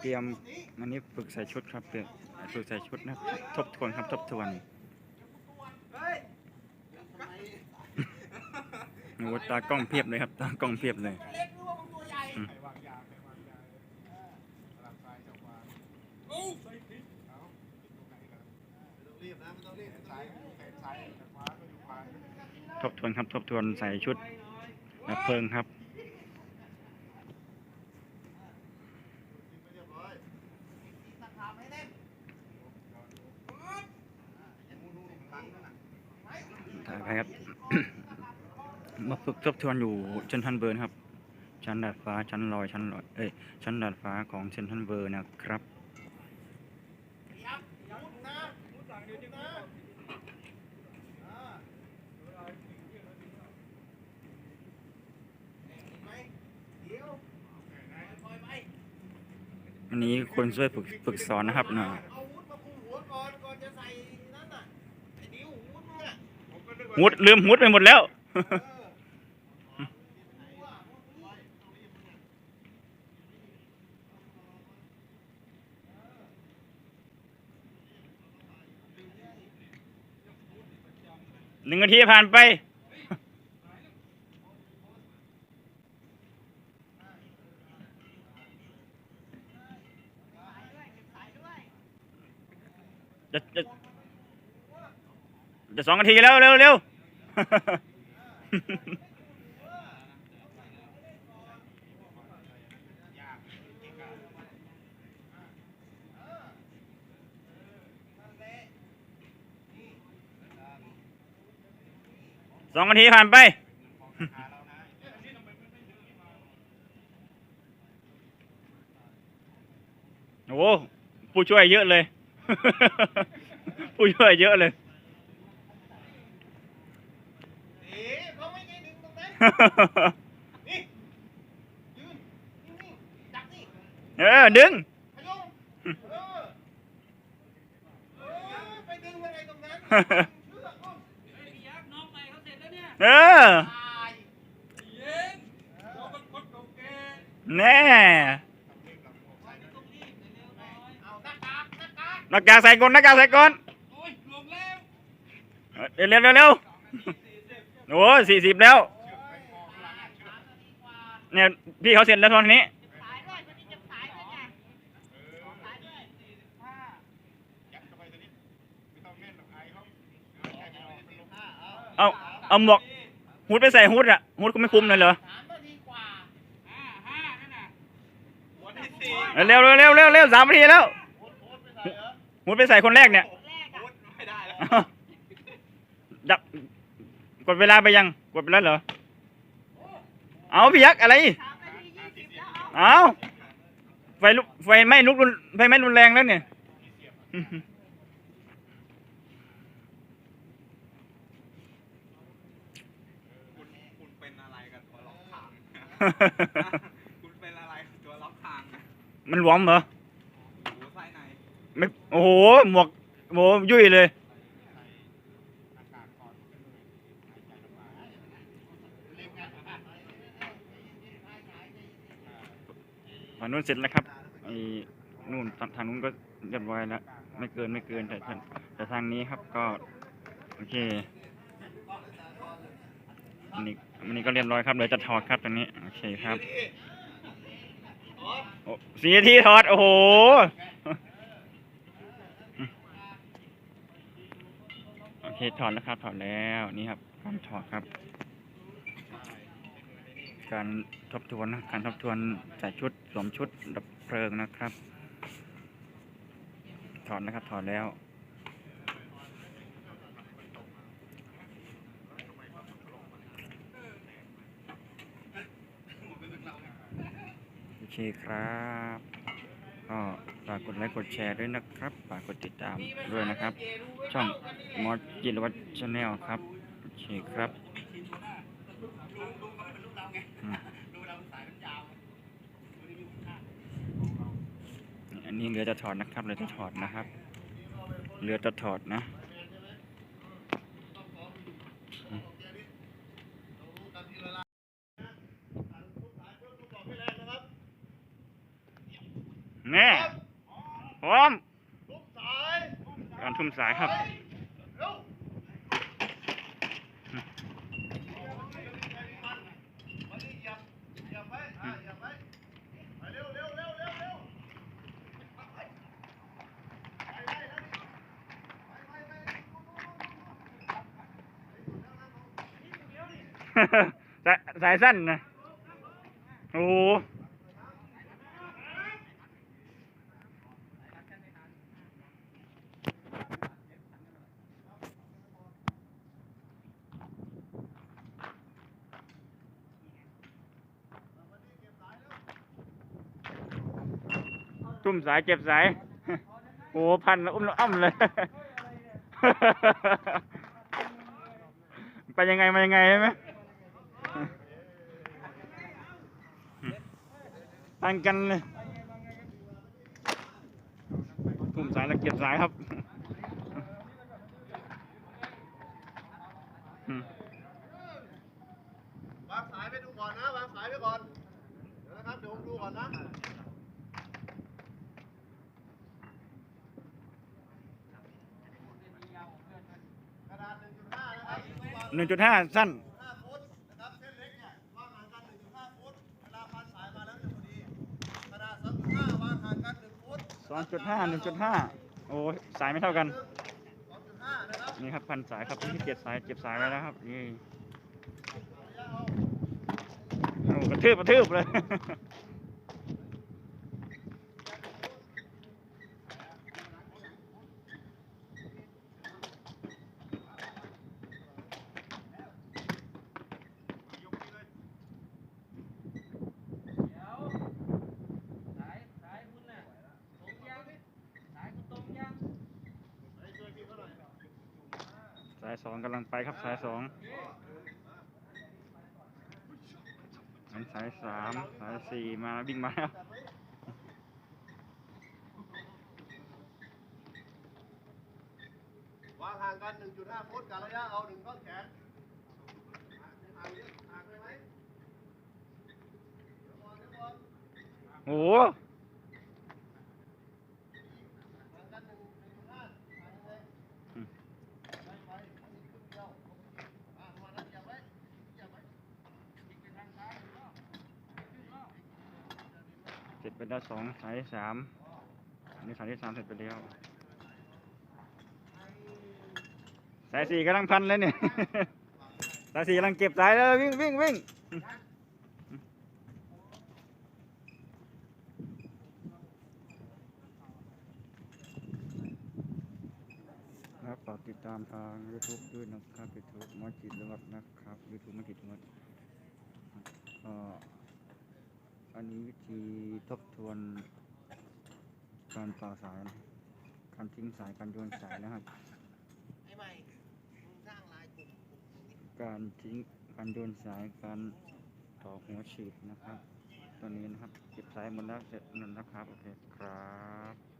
เตรียมวันนี้ฝึกใส่ชุดครับเตรียมฝึกใส่ชุดนะครับทบทวนครับทบทวนโอ้ตากล้องเพียบเลยครับ ตากล้องเพียบเลยอืมทบทวนครับทบทวนใส่ชุดดับเพลิงครับ ถ่ายไปครับ มา ฝึกทบทวนอยู่เซนทรันเบิร์นครับ ชั้นดาดฟ้าชั้นลอยชั้นลอยเอ้ยชั้นดาดฟ้าของเซนทรันเบิร์นนะครับอันนี้คนช่วยฝึกฝึกสอนนะครับเนาะเอาวุธมาคุมหัวก่อนก่อนจะใส่นั่นน่ะไอ้นิ้ววุธมึงอะหุดลืมหุดไปหมดแล้ว หนึ่งนาทีผ่านไป จะจะจะสองนาทีแล้วเร็วเร็ว องนาทีผ่านไป โอ้โหผู้ช่วยเยอะเลย ผู้ช่วยเยอะเลยเอ๊ะเขาไม่ได้ดึงตรงนั้นนี่ยืนนิ่งๆจับนี่เออดึงพยงเออเออไปดึงอะไรตรงนั้นเชือกนู่น เออตายแน่เอาหน้ากากหน้ากากหน้ากากใส่ก่อนหน้ากากใส่ก่อนเร็วเร็วเร็วโอ้สี่สิบแล้ว เนี่ยพี่เขาเสร็จแล้วตอนนี้เอา เอาหมวกฮูดไปใส่ฮูดอะฮูดก็ไม่คุ้มเลยเหรอสามนาทีกว่าห้าห้านั่นน่ะวันที่สี่เร็วเร็วเร็วเร็วเร็วสามนาทีแล้วฮูดไปใส่คนแรกเนี่ยแรกอะไม่ได้แล้วดับกดเวลาไปยังกดไปแล้วเหรอเอาพี่ยักษ์อะไรสามนาทียี่สิบแล้วเอาเอาไฟลุกไฟไหม้ลุกรุนไฟไหม้รุนแรงแล้วเนี่ย คุณคุณเป็นอะไรกับตัวล็อกทาง คุณเป็นอะไรกับตัวล็อกทางนะมันหลวมเหรอโอ้โหไส้ในไม่ โอ้โห หมวกโอ้โหยุ่ยเลย ฝั่งนู้นเสร็จแล้วครับไอ้นู่นทางทางนู้นก็เรียบร้อยแล้ว ไม่เกินไม่เกินแต่แต่แต่ทางนี้ครับก็ โอเคอันนี้ อันนี้ก็เรียบร้อยครับเดี๋ยวจะถอดครับตรงนี้โอเคครับโอ้สี่ทีถอดโอ้โหโอเคถอดแล้วครับถอดแล้วนี่ครับการถอดครับ การทบทวนนะการทบทวนใส่ชุดสวมชุดดับเพลิงนะครับ ถอดนะครับถอดแล้ว โอเคครับก็ฝากกดไลค์กดแชร์ด้วยนะครับฝากกดติดตามด้วยนะครับ ช่องมอสจิรวัตรชาแนลครับโอเคครับอันนี้เรือจะถอดนะครับเรือจะถอดนะครับเรือจะถอดนะอืมแน่ พร้อม ทุบสาย การทุ่มสายครับ เร็ววันนี้เหยียบเหยียบไว้อ่าเหยียบไว้ไปเร็วเร็วเร็วเร็วเร็วไป ไปไปไปไปไปสายสายสั้นนะ โอ้โห ทุ่มสายเจ็บสาย โอ้โหพันแล้วอุ้มแล้วอ้ำเลย ไปยังไงมายังไงใช่ไหมพันกันเลยทุ่มสายแล้วเก็บสายครับวางสายไปดูก่อนนะวางสายไปก่อน เดี๋ยวนะครับเดี๋ยวผมดูก่อนนะดาษ1.5 นะครับ หนึ่งจุดห้าสั้น 5ฟุตนะครับ เส้นเล็กเนี่ยวางห่างกัน 1.5 ฟุต เวลาพันสายมาแล้วจะพอดีกระดาษ2.5วางห่างกันสองจุดห้าหนึ่งจุดห้าโอ้สายไม่เท่ากัน นี่ครับพันสายครับที่เก็บสายเก็บสายไว้แล้วครับ นี่ระเอาโอ้กระทืบกระทืบเลย สายสองกำลังไปครับสายสองอันสายสามสายสี่มาวิ่งมาแล้ววางห่างกัน 1.5 ฟุตกับระยะเอา1ท่อนแขนห่างเยอะห่างไปไหมเดี๋ยวก่อนเดี๋ยวก่อน โอ้โห ห่างกัน1 1.5ห่างยังไง อืม ไปไปอันนี้ครึ่งเดียวอะประมาณนั้นอย่าไว้อย่าไว้ เสร็ จไปแล้วสองสายสามอันนี้สายที่สามเสร็จไปแล้ว สายสี่กำลังพันเลยเนี่ย สายสี่กำลังเก็บสายแล้ววิ่งวิ่งวิ่งครับฝากติดตามทาง YouTube ด้วยนะครับ YouTube มอจิตรวัดนะครับ YouTube มอจิตรวัดก็ อันนี้วิธีทบทวน การต่อสายนะการทิ้งสายการโยนสายนะครับ ไอ้ใหม่มึงสร้างลายกลุ่มกลุ่มนี้การทิ้งการโยนสายการต่อหัวฉีดนะครับตอนนี้นะครับเก็บสายหมดแล้วเสร็จแล้วนะครับโอเคครับ